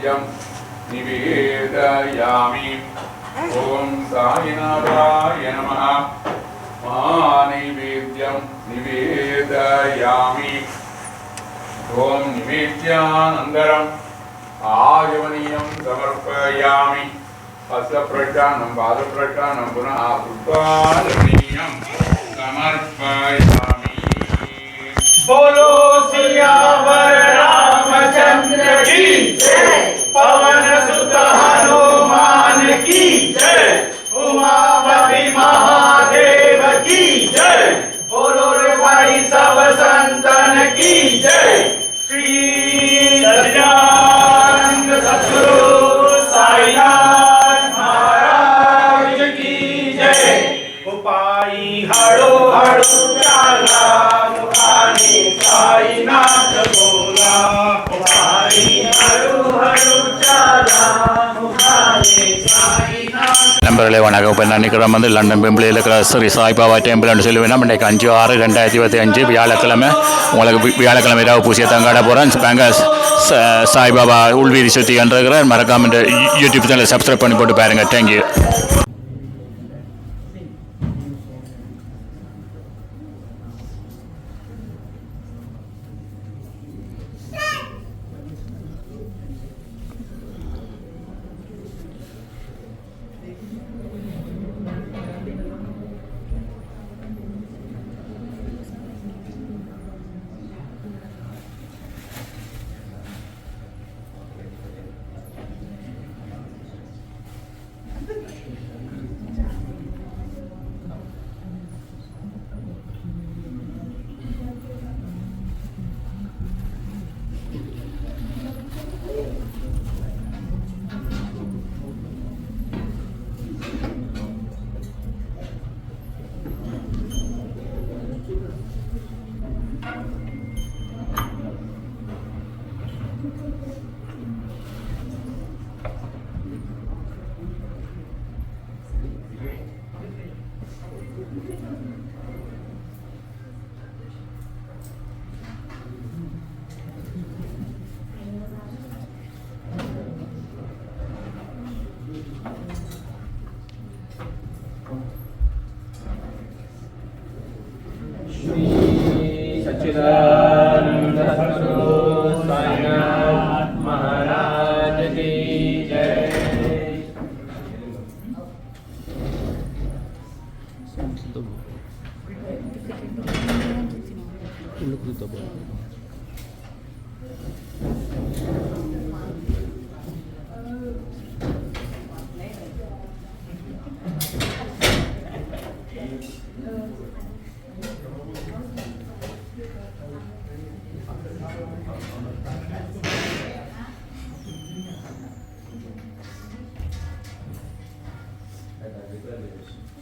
महानैवेद्यं निवेदयामि ॐ साईनाथाय नमः महानैवेद्यं निवेदयामि ॐ निवेद्यानन्तरम् आयवनीयं समर्पयामि हस्तप्रक्षानं पादप्रक्षानं पुनः पुष्पालनीयं समर्पयामि बोलो सियावर रामचंद्र की जय Amen. நண்பர்களே வணக்கம் இப்போ நான் வந்து லண்டன் பிம்பிளியில் இருக்கிற ஸ்ரீ சாய்பாபா டெம்பிள்னு சொல்லுவேன் இன்றைக்கு அஞ்சு ஆறு ரெண்டாயிரத்தி இருபத்தி அஞ்சு வியாழக்கிழமை உங்களுக்கு வியாழக்கிழமை இரவு பூசியை தங்காட போகிறேன் பேங்க சாய்பாபா உள்வீதி சுற்றி என்றிருக்கிறேன் மறக்காம இந்த யூடியூப் சேனலை சப்ஸ்கிரைப் பண்ணி போட்டு பாருங்க thank you Krishna. Dios.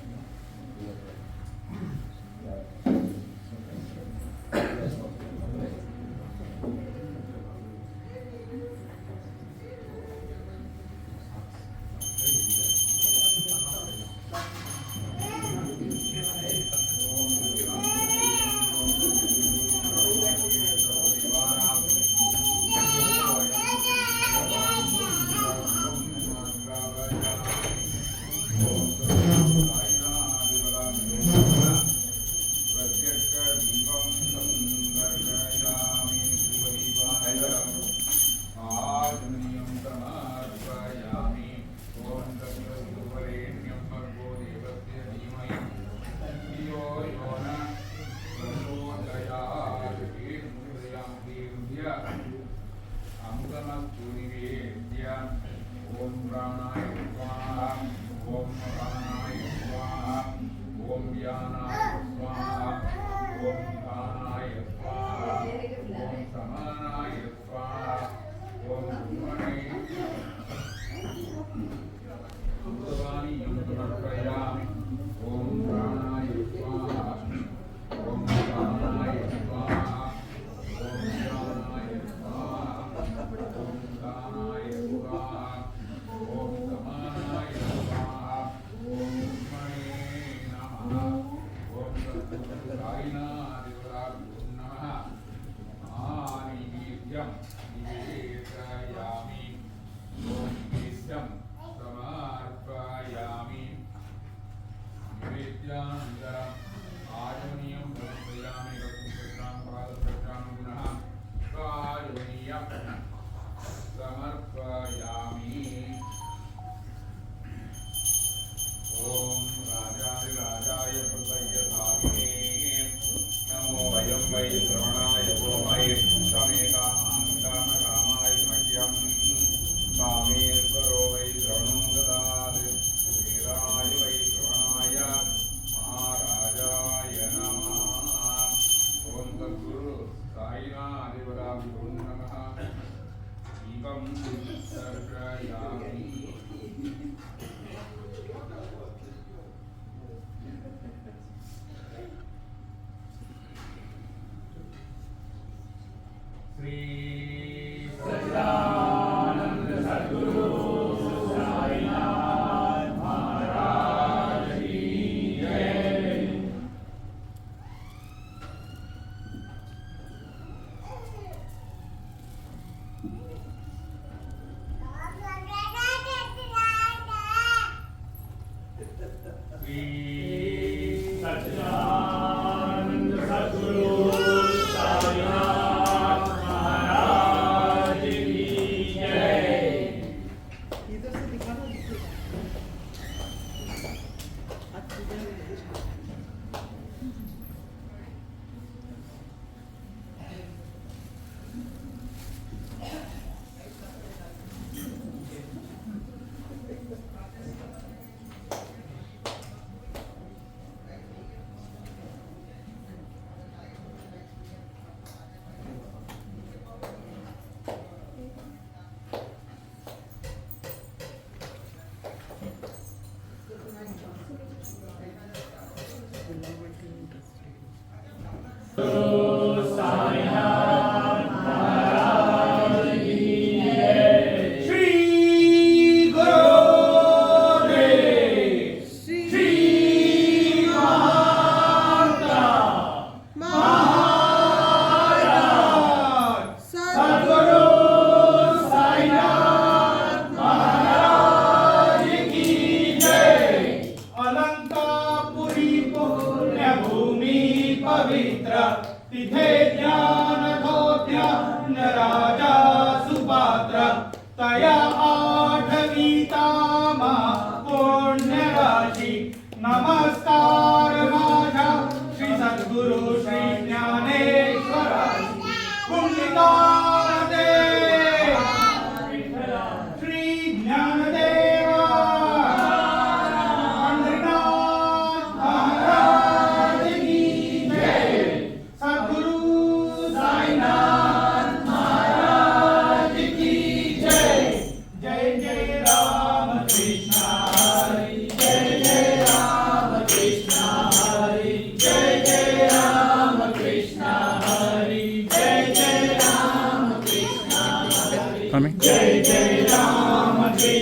out the night. नमः पुण्यराशि नमः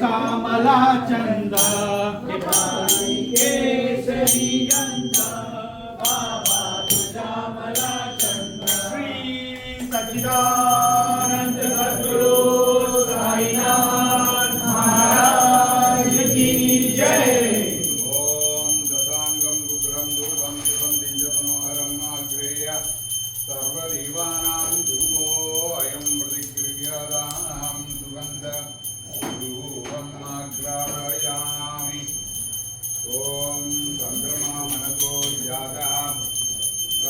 कामला चंदा केसरी गंधा बाबा तुझा मला चंदा श्री सच्चिदानंद सद्गुरु साईनाथ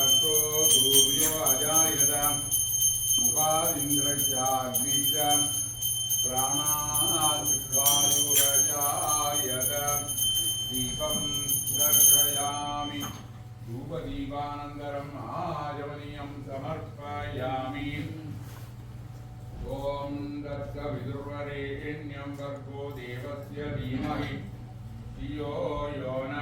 कर्तो भूर्यो अजायत मुखादिन्द्रश्चाग्निश्च प्राणाद्वायुरजायत दीपं दर्शयामि। धूपदीपानन्तरम् आजवनीयं समर्पयामि। ॐ दत्तविदुर्वरेण्यं कर्को देवस्य धीमहि। धियो यो न।